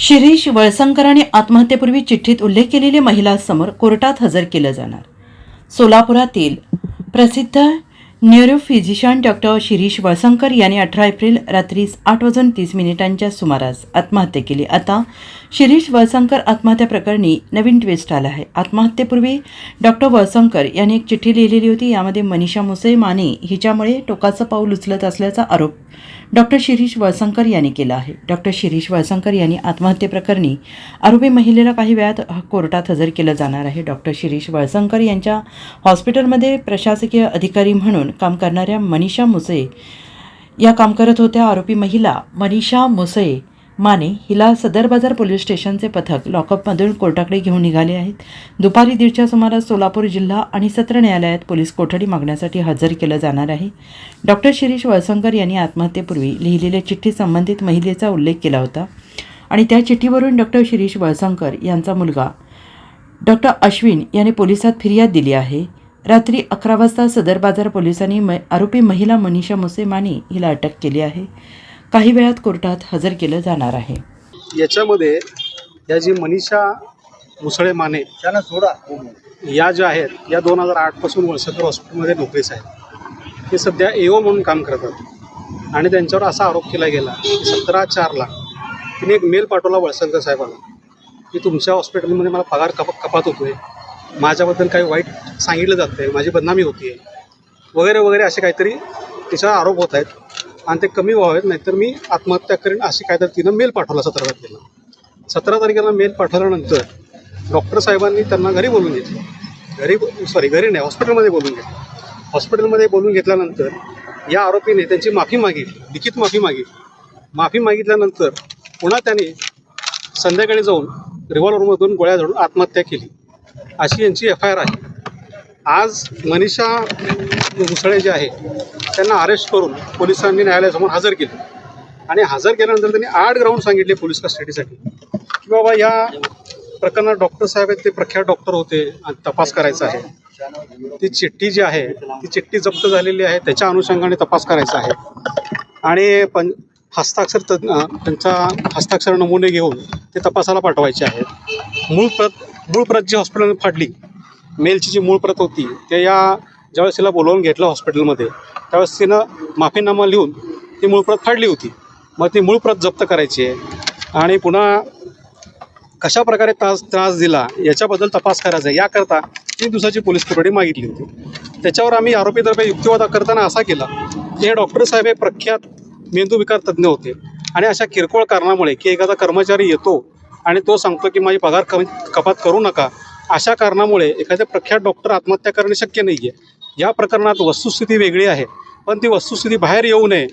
शिरीष वळसंकरांनी आत्महत्येपूर्वी चिठ्ठीत उल्लेख केलेली महिलांसमोर कोर्टात हजर केलं जाणार. सोलापुरातील प्रसिद्ध न्यूरोफिजिशियन डॉक्टर शिरीष वळसंकर यांनी अठरा एप्रिल रात्री आठ वाजून तीस मिनिटांच्या सुमारास आत्महत्या केली. आता शिरीष वळसंकर आत्महत्या प्रकरणी नवीन ट्विस्ट आला आहे. आत्महत्येपूर्वी डॉक्टर वळसंकर यांनी एक चिठ्ठी लिहिलेली होती. यामध्ये मनीषा मुसे माने हिच्यामुळे टोकाचं पाऊल उचलत असल्याचा आरोप डॉक्टर शिरीष वळसंकर यांनी केला आहे. डॉक्टर शिरीष वळसंकर यांनी आत्महत्येप्रकरणी आरोपी महिलेला काही वेळात कोर्टात हजर केलं जाणार आहे. डॉक्टर शिरीष वळसंकर यांच्या हॉस्पिटलमध्ये प्रशासकीय अधिकारी म्हणून काम करणाऱ्या मनीषा मुसे. या काम करत होत्या आरोपी महिला मनीषा मुसे माने हिला सदर बाजार पोलीस स्टेशनचे पथक लॉकअपमधून कोर्टाकडे घेऊन निघाले आहेत. दुपारी दीडच्या सुमारास सोलापूर जिल्हा आणि सत्र न्यायालयात पोलीस कोठडी मागण्यासाठी हजर केलं जाणार आहे. डॉक्टर शिरीष वळसंकर यांनी आत्महत्येपूर्वी लिहिलेल्या चिठ्ठी संबंधित महिलेचा उल्लेख केला होता आणि त्या चिठ्ठीवरून डॉक्टर शिरीष वळसंकर यांचा मुलगा डॉक्टर अश्विन याने पोलिसात फिर्याद दिली आहे. रात्री अकरा वाजता सदर बाजार पोलिसांनी म आरोपी महिला मनीषा मुसे माने हिला अटक केली आहे. काही वेळात कोर्टात हजर केलं जाणार आहे. याच्यामध्ये या जी मनीषा मुसळे माने त्यांना सोडा. या ज्या आहेत या दोन हजार आठपासून वळसकर हॉस्पिटलमध्ये नोकरीस आहेत. ते सध्या एओ म्हणून काम करतात. आणि त्यांच्यावर असा आरोप केला गेला की सतरा चारला तिने एक मेल पाठवला वळसंकर साहेबांना की तुमच्या हॉस्पिटलमध्ये मला पगार कप कपात होतोय. माझ्याबद्दल काही वाईट सांगितलं जातं आहे माझी बदनामी होती. वगैरे वगैरे असे काहीतरी तिच्यावर आरोप होत आहेत. आणि ते कमी व्हावेत नाहीतर मी आत्महत्या करेन अशी काहीतरी तिनं मेल पाठवला सतरा तारखेला. सतरा तारखेला मेल पाठवल्यानंतर डॉक्टर साहेबांनी त्यांना घरी बोलून घेतलं. घरी सॉरी घरी नाही हॉस्पिटलमध्ये बोलून घेतलं. हॉस्पिटलमध्ये बोलून घेतल्यानंतर या आरोपीने त्यांची माफी मागितली लिखित माफी मागितली. माफी मागितल्यानंतर पुन्हा त्याने संध्याकाळी जाऊन रिव्हॉल्वरमधून गोळ्या झाडून आत्महत्या केली. अशी यांची एफ आय आर आहे. आज मनीषा मुसळे जे आहे त्यांना अरेस्ट करून पोलिसांनी न्यायालयासमोर हजर केले. आणि हजर केल्यानंतर त्यांनी आठ ग्राउंड सांगितले पोलीस कस्टडीसाठी की बाबा या प्रकरणात डॉक्टर साहेब आहेत ते प्रख्यात डॉक्टर होते आणि तपास करायचा आहे. ती चिठ्ठी जी आहे ती चिठ्ठी जप्त झालेली आहे त्याच्या अनुषंगाने तपास करायचा आहे. आणि पं हस्ताक्षर तज्ञ त्यांचा हस्ताक्षर नमुने घेऊन ते तपासाला पाठवायचे आहेत मूळ प्रत मूळ प्रत जी हॉस्पिटल फाडली मेलची जी मूळ प्रत होती ते या ज्यावेळेस तिला बोलवून घेतलं हॉस्पिटलमध्ये त्यावेळेस तिनं माफीनामा लिहून ती मूळ प्रत फाडली होती. मग ती मूळ प्रत जप्त करायची आहे आणि पुन्हा कशा प्रकारे त्रास त्रास दिला याच्याबद्दल तपास करायचा आहे. याकरता तीन दिवसाची पोलीस कोठडी मागितली होती. त्याच्यावर आम्ही आरोपीतर्फे युक्तिवाद करताना असा केला की हे डॉक्टर साहेब हे प्रख्यात मेंदू विकार तज्ज्ञ होते. आणि अशा किरकोळ कारणामुळे की एखादा कर्मचारी येतो आणि तो सांगतो की माझी पगार कमी कपात करू नका. अशा कारणामुळे एखाद्या प्रख्यात डॉक्टर आत्महत्या करणे शक्य नाही आहे या प्रकरणात वस्तुस्थिती वेगळी आहे. पण ती वस्तुस्थिती बाहेर येऊ नये.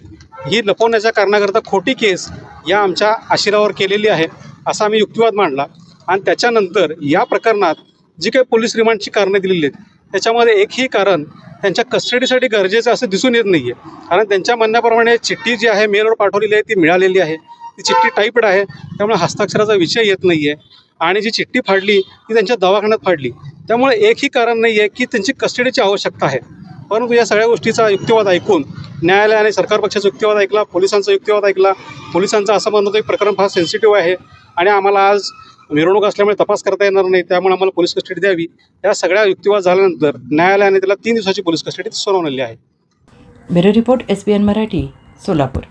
ही लपवण्याच्या कारणाकरता खोटी केस या आमच्या आशिरावर केलेली आहे असा आम्ही युक्तिवाद मांडला. आणि त्याच्यानंतर या प्रकरणात जी काही पोलीस रिमांडची कारणे दिलेली आहेत त्याच्यामध्ये एकही कारण त्यांच्या कस्टडीसाठी गरजेचं असं दिसून येत नाही आहे कारण त्यांच्या म्हणण्याप्रमाणे चिठ्ठी जी आहे मेलवर पाठवलेली आहे ती मिळालेली आहे. ती चिठ्ठी टाईपड आहे. त्यामुळे हस्ताक्षराचा विषय येत नाही आहे आणि जी चिठ्ठी फाडली ती त्यांच्या दवाखान्यात फाडली. त्यामुळे एकही कारण नाही आहे की त्यांची कस्टडीची आवश्यकता आहे. परंतु या सगळ्या गोष्टीचा युक्तिवाद ऐकून न्यायालयाने सरकार पक्षाचा युक्तिवाद ऐकला पोलिसांचा युक्तिवाद ऐकला पोलिसांचा असं म्हणणं होतं की प्रकरण फार सेन्सिटिव्ह आहे. आणि आम्हाला आज मिरवणूक असल्यामुळे तपास करता येणार नाही. त्यामुळे आम्हाला पोलीस कस्टडी द्यावी. या सगळ्या युक्तिवाद झाल्यानंतर न्यायालयाने त्याला तीन दिवसाची पोलीस कस्टडी सुनावलेली आहे. Bureau report S B N Marathi Solapur.